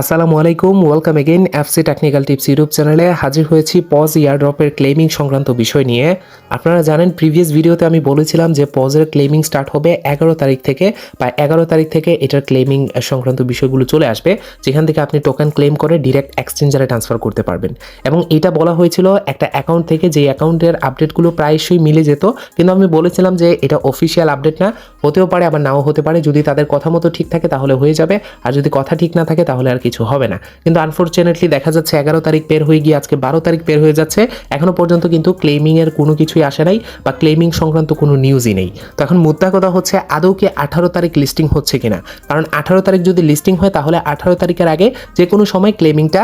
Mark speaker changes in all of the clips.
Speaker 1: আসসালামু আলাইকুম welcome again FC technical tips YouTube চ্যানেলে হাজির হয়েছি পজ ইয়ারড্রপের ক্লেমিং সংক্রান্ত বিষয় নিয়ে। আপনারা জানেন প্রিভিয়াস ভিডিওতে আমি বলেছিলাম যে পজের ক্লেমিং স্টার্ট হবে এগারো তারিখ থেকে। বা এগারো তারিখ থেকে এটার ক্লেমিং সংক্রান্ত বিষয়গুলো চলে আসবে। যেখান থেকে আপনি টোকেন ক্লেম করে ডিরেক্ট এক্সচেঞ্জারে ট্রান্সফার করতে পারবেন। এবং এটা বলা হয়েছিল একটা অ্যাকাউন্ট থেকে, যে অ্যাকাউন্টের আপডেটগুলো প্রায়শই মিলে যেত। কিন্তু আমি বলেছিলাম যে এটা অফিসিয়াল আপডেট না, হতেও পারে, আবার নাও হতে পারে। যদি তাদের কথা মতো ঠিক থাকে, তাহলে হয়ে যাবে। আর যদি কথা ঠিক না থাকে, তাহলে আর কিছু হবে না। কিন্তু আনফর্চুনেটলি দেখা যাচ্ছে এগারো তারিখ বের হয়ে গিয়ে আজকে বারো তারিখ বের হয়ে যাচ্ছে। এখনও পর্যন্ত কিন্তু ক্লেমিংয়ের কোনো কিছুই আসে নাই বা ক্লেমিং সংক্রান্ত কোনো নিউজই নেই। তো এখন মুদ্রা কথা হচ্ছে আদৌ কি আঠারো তারিখ লিস্টিং হচ্ছে কিনা। কারণ আঠারো তারিখ যদি লিস্টিং হয় তাহলে আঠারো তারিখের আগে যে কোনো সময় ক্লেমিংটা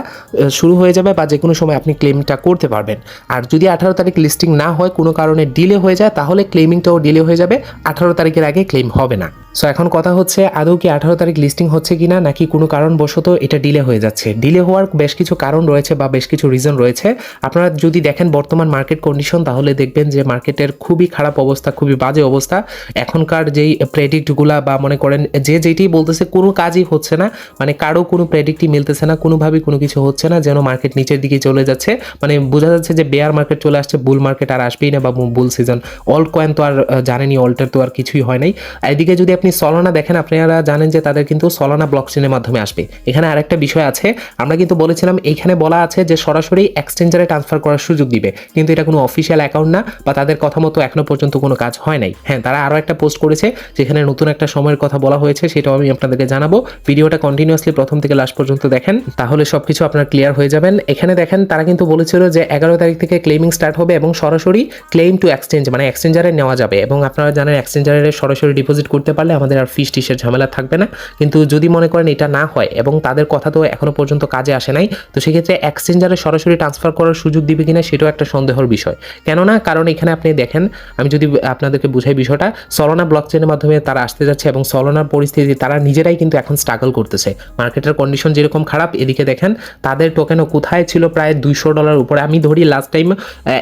Speaker 1: শুরু হয়ে যাবে বা যে কোনো সময় আপনি ক্লেমটা করতে পারবেন। আর যদি আঠারো তারিখ লিস্টিং না হয়, কোনো কারণে ডিলে হয়ে যায়, তাহলে ক্লেমিংটাও ডিলে হয়ে যাবে। আঠারো তারিখের আগে ক্লেম হবে না। সো এখন কথা হচ্ছে আদৌ কি আঠারো তারিখ লিস্টিং হচ্ছে কিনা নাকি কোনো কারণবশত এটা ডিলে হয়ে যাচ্ছে? ডিলে হওয়ার বেশ কিছু কারণ রয়েছে বা বেশ কিছু রিজন রয়েছে। আপনারা যদি দেখেন বর্তমান মার্কেট কন্ডিশন তাহলে দেখবেন যে মার্কেটের খুবই খারাপ অবস্থা খুবই বাজে অবস্থা। এখনকার যেই প্রেডিক্টগুলা বা মনে করেন যে যেটি বলতেছে কোনো কাজই হচ্ছে না। মানে কারও কোনো প্রেডিক্টই মিলতেছে না কোনোভাবেই কোনো কিছু হচ্ছে না যেন মার্কেট নিচের দিকে চলে যাচ্ছে। মানে বোঝা যাচ্ছে যে বেয়ার মার্কেট চলে আসছে বুল মার্কেট আর আসবেই না বা বুল সিজন অল্ট কয়েন তো আর আহ, জানেনই অল্টার তো আর কিছুই হয় নাই। এদিকে যদি আপনি সলানা দেখেন, আপনারা জানেন যে তাদের কিন্তু সলানা ব্লক চেনের মাধ্যমে আসবে। এখানে আরেকটা বিষয় আছে, আমরা কিন্তু বলেছিলাম এইখানে বলা আছে যে সরাসরি এক্সচেঞ্জারে ট্রান্সফার করার সুযোগ দিবে। কিন্তু এটা কোনো অফিসিয়াল অ্যাকাউন্ট না, বা তাদের কথা মতো এখনও পর্যন্ত কোনো কাজ হয় নাই। হ্যাঁ তারা আরও একটা পোস্ট করেছে, যেখানে নতুন একটা সময়ের কথা বলা হয়েছে, সেটাও আমি আপনাদেরকে জানাব। ভিডিওটা কন্টিনিউয়াসলি প্রথম থেকে লাস্ট পর্যন্ত দেখেন, তাহলে সব কিছু আপনার ক্লিয়ার হয়ে যাবেন। এখানে দেখেন, তারা কিন্তু বলেছিল যে এগারো তারিখ থেকে ক্লেমিং স্টার্ট হবে এবং সরাসরি ক্লেম টু এক্সচেঞ্জ মানে এক্সচেঞ্জারে নেওয়া যাবে। এবং আপনারা জানেন এক্সচেঞ্জারে সরাসরি ডিপোজিট করতে পারলে আমাদের আর ফিস টিসের ঝামেলা থাকবে না। কিন্তু যদি মনে করেন এটা না হয় এবং তাদের কথা তো এখনও পর্যন্ত কাজে আসে নাই, তো সেক্ষেত্রে এক্সচেঞ্জারে সরাসরি ট্রান্সফার করার সুযোগ দিবে কিনা সেটাও একটা সন্দেহের বিষয়। কেননা কারণ এখানে আপনি দেখেন, আমি যদি আপনাদেরকে বুঝাই বিষয়টা সলোনা ব্লক চেনের মাধ্যমে তারা আসতে যাচ্ছে এবং সলোনার পরিস্থিতি তারা নিজেরাই কিন্তু এখন স্ট্রাগল করতেছে। মার্কেটের কন্ডিশন যেরকম খারাপ, এদিকে দেখেন, তাদের টোকেনও কোথায় ছিল প্রায় দুইশো ডলার উপরে। আমি ধরি লাস্ট টাইম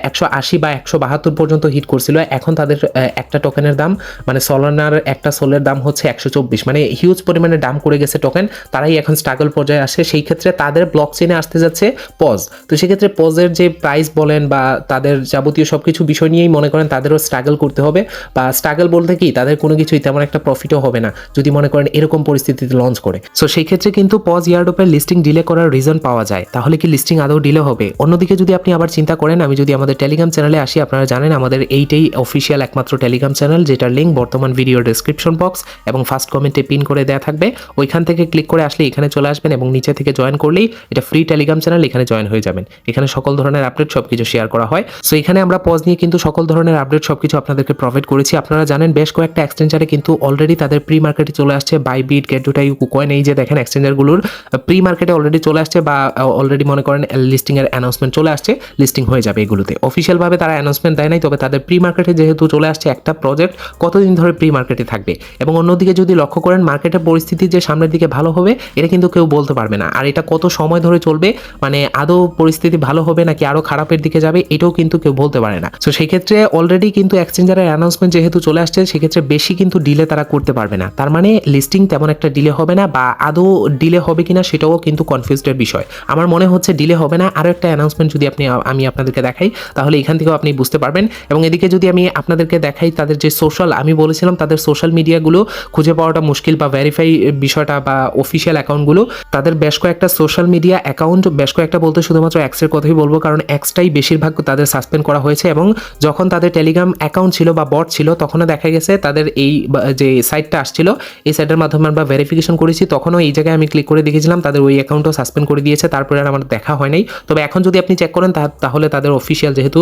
Speaker 1: একশো আশি বা একশো বাহাত্তর পর্যন্ত হিট করছিল, এখন তাদের একটা টোকেনের দাম মানে সলোনার একটা সোলের দাম হচ্ছে একশো চব্বিশ। মানে হিউজ পরিমাণে দাম করে গেছে টোকেন তারাই এখন স্ট্রাগল পর্যায়ে আসে। সেই ক্ষেত্রে তাদের ব্লক চেনে আসতে যাচ্ছে পজ তো সেক্ষেত্রে পজের যে প্রাইস বলেন বা তাদের যাবতীয় সব কিছু বিষয় নিয়েই মনে করেন তাদেরও স্ট্রাগল করতে হবে। বা স্ট্রাগল বলতে কি, তাদের কোনো কিছুই তেমন একটা প্রফিটও হবে না, যদি মনে করেন এরকম পরিস্থিতিতে লঞ্চ করে। সো সেই ক্ষেত্রে কিন্তু পজ ইয়ারডোপের লিস্টিং ডিলে করার রিজন পাওয়া যায়। তাহলে কি লিস্টিং আদৌ ডিলে হবে? অন্যদিকে যদি আপনি আবার চিন্তা করেন, আমি যদি আমাদের টেলিগ্রাম চ্যানেলে আসি, আপনারা জানেন আমাদের এইটাই অফিসিয়াল একমাত্র টেলিগ্রাম চ্যানেল যেটার লিঙ্ক বর্তমান ভিডিও ডেসক্রিপশন বক্স এবং ফার্স্ট কমেন্টে পিন করে দেওয়া থাকবে। ওইখান থেকে ক্লিক করে আসলে এখানে চলে আসবেন এবং নিচে থেকে জয়েন করলেই এটা ফ্রি টেলিগ্রাম চ্যানেল এখানে জয়েন হয়ে যাবেন। এখানে সকল ধরনের আপডেট সবকিছু শেয়ার করা হয়। সো এখানে আমরা পজ নিয়ে কিন্তু সকল ধরনের আপডেট সবকিছু আপনাদেরকে প্রোভাইড করেছি। আপনারা জানেন বেশ কয়েকটা এক্সচেঞ্জারে কিন্তু অলরেডি তাদের প্রি মার্কেটে চলে আসছে বাই বিট বাইবিট গেটুটাই কুকয়েন এই যে দেখেন এক্সচেঞ্জারগুলোর প্রি মার্কেটে অলরেডি চলে আসছে বা অলরেডি মনে করেন লিস্টিংয়ের অ্যানাউন্সমেন্ট চলে আসছে লিস্টিং হয়ে যাবে এগুলোতে। অফিসিয়াল ভাবে তারা অ্যানাউন্সমেন্ট দেয় নাই, তবে তাদের প্রি মার্কেটে যেহেতু চলে আসছে একটা প্রজেক্ট কতদিন ধরে প্রি মার্কেটে থাকবে? এবং অন্যদিকে যদি লক্ষ্য করেন, মার্কেটের পরিস্থিতি যে সামনের দিকে ভালো হবে, এটা কিন্তু কেউ বলতে পারবে না। আর এটা কত সময় ধরে চলবে মানে আদৌ পরিস্থিতি ভালো হবে নাকি আরও খারাপের দিকে যাবে, এটাও কিন্তু কেউ বলতে পারে না। তো সেক্ষেত্রে অলরেডি কিন্তু এক্সচেঞ্জারের অ্যানাউন্সমেন্ট যেহেতু চলে আসছে, সেক্ষেত্রে বেশি কিন্তু ডিলে তারা করতে পারবে না। তার মানে লিস্টিং তেমন একটা ডিলে হবে না বা আদৌ ডিলে হবে কিনা সেটাও কিন্তু কনফিউজডের বিষয়। আমার মনে হচ্ছে ডিলে হবে না। আরও একটা অ্যানাউন্সমেন্ট যদি আপনি, আমি আপনাদেরকে দেখাই, তাহলে এখান থেকেও আপনি বুঝতে পারবেন। এবং এদিকে যদি আমি আপনাদেরকে দেখাই, তাদের যে সোশ্যাল আমি বলেছিলাম তাদের সোশ্যাল মিডিয়াগুলো খুঁজে পাওয়াটা মুশকিল বা ভেরিফাই বিষয়টা বা অফিসিয়াল অ্যাকাউন্টগুলো তাদের বেশ কয়েকটা সোশ্যাল মিডিয়া অ্যাকাউন্ট বেশ কয়েকটা বলতে শুধুমাত্র এক্সের কথাই বলব, কারণ এক্সটাই বেশিরভাগ তাদের সাসপেন্ড করা হয়েছে এবং যখন তাদের টেলিগ্রাম অ্যাকাউন্ট ছিল বা বট ছিল, তখনও দেখা গেছে তাদের এই যে সাইটটা আসছিল, এই সাইটের মাধ্যমে আমরা ভেরিফিকেশন করেছি, তখনও এই জায়গায় আমি ক্লিক করে দেখেছিলাম, তাদের ওই অ্যাকাউন্টও সাসপেন্ড করে দিয়েছে, তারপরে আর আমার দেখা হয় নাই। তবে এখন যদি আপনি চেক করেন তাহলে তাদের অফিসিয়াল যেহেতু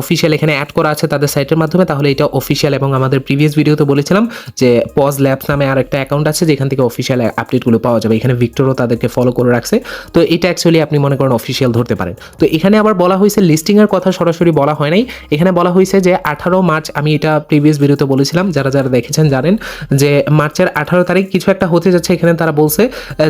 Speaker 1: অফিসিয়াল এখানে অ্যাড করা আছে তাদের সাইটের মাধ্যমে, তাহলে এটা অফিসিয়াল এবং আমাদের প্রিভিয়াস ভিডিওতে বলেছিলাম যে পজ ল্যাবস নামে আর একটা অ্যাকাউন্ট আছে, যেখান থেকে অফিসিয়াল আপডেটগুলো পাওয়া যাবে। এখানে ভিক্টরও তাদেরকে ফলো করে রাখছে। তো এটা অ্যাকচুয়ালি আপনি মনে করেন অফিসিয়াল ধরতে পারেন। তো এখানে আবার বলা হয়েছে লিস্টিংয়ের কথা সরাসরি বলা হয় নাই। এখানে বলা হয়েছে যে, আঠারো মার্চ, আমি এটা প্রিভিয়াস ভিডিওতে বলেছিলাম, যারা যারা দেখেছেন জানেন যে, মার্চের আঠারো তারিখ কিছু একটা হতে যাচ্ছে। এখানে তারা বলছে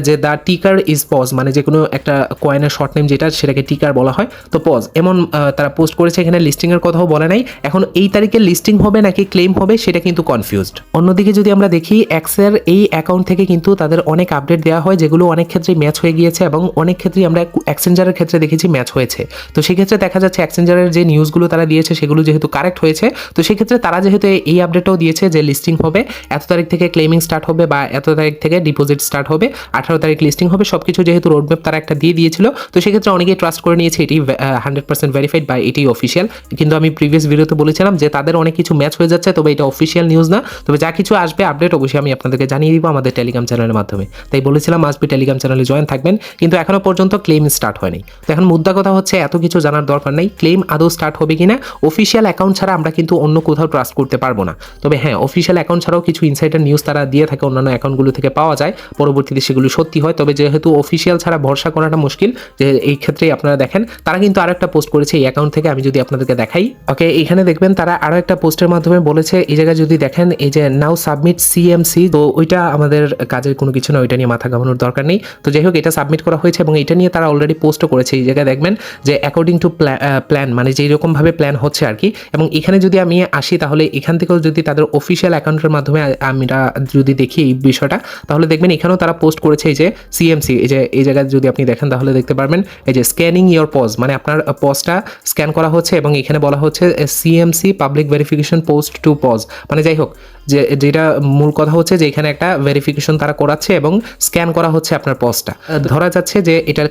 Speaker 1: যে দ্য টিকার ইজ পজ মানে যে কোনো একটা কয়েনের শর্ট নেম যেটা, সেটাকে টিকার বলা হয়। তো পজ এমন তারা পোস্ট করেছে। এখানে লিস্টিংয়ের কথাও বলে নাই। এখন এই তারিখে লিস্টিং হবে নাকি ক্লেম হবে, সেটা কিন্তু কনফিউজড অন্যদিকে অন্যদিকে যদি আমরা দেখি এক্সের এই অ্যাকাউন্ট থেকে কিন্তু তাদের অনেক আপডেট দেওয়া হয়, যেগুলো অনেক ক্ষেত্রে ম্যাচ হয়ে গিয়েছে এবং অনেক ক্ষেত্রেই আমরা এক্সচেঞ্জারের ক্ষেত্রে দেখেছি ম্যাচ হয়েছে। তো সেক্ষেত্রে দেখা যাচ্ছে এক্সচেঞ্জারের যে নিউজগুলো তারা দিয়েছে, সেগুলো যেহেতু কারেক্ট হয়েছে, তো সেক্ষেত্রে তারা যেহেতু এই আপডেটটাও দিয়েছে যে লিস্টিং হবে, এত তারিখ থেকে ক্লেমিং স্টার্ট হবে বা এত তারিখ থেকে ডিপোজিট স্টার্ট হবে, আঠারো তারিখ লিস্টিং হবে সব কিছু যেহেতু রোডম্যাপ তারা একটা দিয়ে দিয়েছিল, তো সেক্ষেত্রে অনেকেই ট্রাস্ট করে নিয়েছে, এটি হান্ড্রেড পার্সেন্ট ভেরিফাইড বা এটি অফিসিয়াল কিন্তু আমি প্রিভিয়াস ভিডিওতে বলেছিলাম যে তাদের অনেক কিছু ম্যাচ হয়ে যাচ্ছে, তবে এটা অফিসিয়াল নিউজ না। তবে যা কিছু আসবে আপডেট অবশ্যই আমি আপনাদেরকে জানিয়ে দিব আমাদের টেলিগ্রাম চ্যানেলের মাধ্যমে। তাই বলেছিলাম আসবে টেলিগ্রাম চ্যানেলে জয়েন থাকবেন, কিন্তু এখনও পর্যন্ত ক্লেম স্টার্ট হয়নি। তো এখন মুদ্রা কথা হচ্ছে, এত কিছু জানার দরকার নেই ক্লেম আদৌ স্টার্ট হবে কিনা অফিসিয়াল অ্যাকাউন্ট ছাড়া আমরা কিন্তু অন্য কোথাও ট্রাস্ট করতে পারব না। তবে হ্যাঁ অফিসিয়াল অ্যাকাউন্ট ছাড়াও কিছু ইনসাইডার নিউজ তারা দিয়ে থাকে, অন্যান্য অ্যাকাউন্টগুলো থেকে পাওয়া যায়, পরবর্তীতে সেগুলো সত্যি হয়। তবে যেহেতু অফিসিয়াল ছাড়া ভরসা করাটা মুশকিল, যে এই ক্ষেত্রে আপনারা দেখেন, তারা কিন্তু আরও একটা পোস্ট করেছে এই অ্যাকাউন্ট থেকে, আমি যদি আপনাদেরকে দেখাই। ওকে এখানে দেখবেন তারা আরও একটা পোস্টের মাধ্যমে বলেছে, এই জায়গায় যদি দেখেন, এই যে নাও সাবমিট সিএমসি তো ওইটা আমাদের কাজের কোনো কিছু না, ওইটা নিয়ে মাথা ঘামানোর দরকার নেই। তো যাই হোক, এটা সাবমিট করা হয়েছে এবং এটা নিয়ে তারা অলরেডি পোস্টও করেছে, এই জায়গায় দেখবেন যে অ্যাকর্ডিং টু প্ল্যান মানে যেই রকমভাবে প্ল্যান হচ্ছে আর কি। এবং এখানে যদি আমি আসি, তাহলে এখান থেকেও যদি তাদের অফিসিয়াল অ্যাকাউন্টের মাধ্যমে আমরা যদি দেখি এই বিষয়টা, তাহলে দেখবেন এখানেও তারা পোস্ট করেছে এই যে সিএমসি এই যে, এই জায়গায় যদি আপনি দেখেন, তাহলে দেখতে পারবেন এই যে স্ক্যানিং ইয়োর পজ মানে আপনার পজটা স্ক্যান করা হচ্ছে এবং এখানে বলা হচ্ছে CMC public verification post to Paws মানে যাই হোক যে যেটা মূল কথা হচ্ছে যে এখানে একটা ভেরিফিকেশন তারা করাচ্ছে এবং স্ক্যান করা হচ্ছে আপনার পজটা ধরা যাচ্ছে যে এটার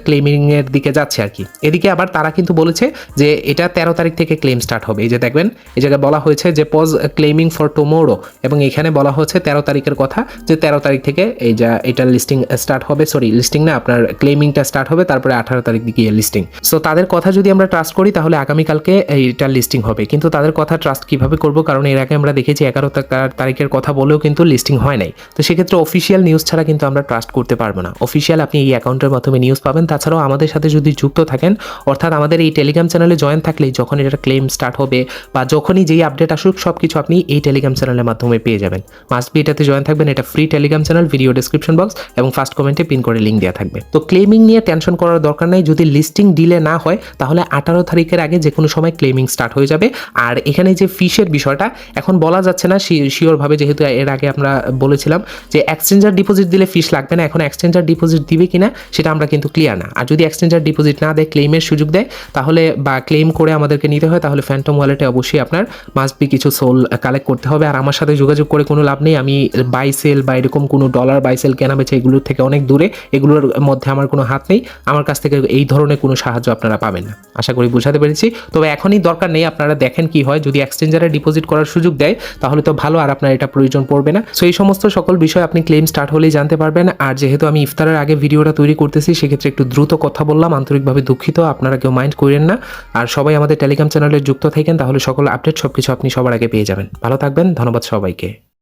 Speaker 1: এর দিকে যাচ্ছে আর কি। এদিকে আবার তারা কিন্তু বলেছে যে এটা তেরো তারিখ থেকে ক্লেম স্টার্ট হবে। এই যে দেখবেন, এই জায়গায় বলা হয়েছে যে পজ ক্লেমিং ফর টুমোরো এবং এখানে বলা হচ্ছে তেরো তারিখের কথা যে তেরো তারিখ থেকে এই যা এটার লিস্টিং স্টার্ট হবে সরি লিস্টিং না, আপনার ক্লেমিংটা স্টার্ট হবে, তারপরে আঠারো তারিখ দিকে লিস্টিং সো তাদের কথা যদি আমরা ট্রাস্ট করি, তাহলে আগামীকালকে এইটার লিস্টিং হবে। কিন্তু তাদের কথা ট্রাস্ট কীভাবে করব? কারণ এর আগে আমরা দেখেছি এগারো তারিখের কথা বলেও কিন্তু লিস্টিং হয় নাই। তো সেক্ষেত্রে অফিসিয়াল নিউজ ছাড়া কিন্তু আমরা ট্রাস্ট করতে পারব না। অফিসিয়াল আপনি এই অ্যাকাউন্টের মাধ্যমে নিউজ পাবেন। তাছাড়াও আমাদের সাথে যদি যুক্ত থাকেন, অর্থাৎ আমাদের এই টেলিগ্রাম চ্যানেলে জয়েন থাকলেই যখন এটা ক্লেম স্টার্ট হবে বা যখনই যেই আপডেট আসুক সব কিছু আপনি এই টেলিগ্রাম চ্যানেলের মাধ্যমে পেয়ে যাবেন। মাস্ট বি এটাতে জয়েন থাকবেন। এটা free Telegram channel video description box এবং ফার্স্ট কমেন্টে পিন করে লিঙ্ক দেওয়া থাকবে। তো ক্লেমিং নিয়ে টেনশন করার দরকার নেই। যদি লিস্টিং ডিলে না হয়, তাহলে আঠারো তারিখের আগে যে কোনো সময় ক্লেমিং স্টার্ট হয়ে যাবে। আর এখানে যে ফিশের বিষয়টা, এখন বলা যাচ্ছে না শিওরভাবে যেহেতু এর আগে আমরা বলেছিলাম যে এক্সচেঞ্জার ডিপোজিট দিলে ফিস লাগবে না, এখন এক্সচেঞ্জার ডিপোজিট দিবে কিনা সেটা আমরা কিন্তু ক্লিয়ার না। আর যদি এক্সচেঞ্জার ডিপোজিট না দেয় ক্লেমের সুযোগ দেয়, তাহলে বা ক্লেম করে আমাদেরকে নিতে হয়, তাহলে ফ্যান্টম ওয়ালেটে অবশ্যই আপনার মাস্ট বি কিছু সোল কালেক্ট করতে হবে। আর আমার সাথে যোগাযোগ করে কোনো লাভ নেই, আমি বাই সেল বা এরকম কোনো ডলার বাই সেল কেনা বেচে এগুলোর থেকে অনেক দূরে, এগুলোর মধ্যে আমার কোনো হাত নেই। আমার কাছ থেকে এই ধরনের কোনো সাহায্য আপনারা পাবেন না। আশা করি বুঝাতে পেরেছি। তবে এখনই দরকার নেই, আপনারা দেখেন কি হয়। যদি এক্সচেঞ্জারে ডিপোজিট করার সুযোগ দেয়, তাহলে তো ভালো। আর আপনার এটা প্রয়োজন পড়বে না। সো এই সমস্ত সকল বিষয় আপনি ক্লেম স্টার্ট হলেই জানতে পারবেন। আর যেহেতু আমি ইফতারের আগে ভিডিওটা তৈরি করতেছি, সেক্ষেত্রে একটু দ্রুত কথা বললাম, আন্তরিকভাবে দুঃখিত, আপনারা কেউ মাইন্ড করেন না। আর সবাই আমাদের টেলিগ্রাম চ্যানেলে যুক্ত থাকেন, তাহলে সকল আপডেট সব কিছু আপনি সবার আগে পেয়ে যাবেন। ভালো থাকবেন, ধন্যবাদ সবাইকে।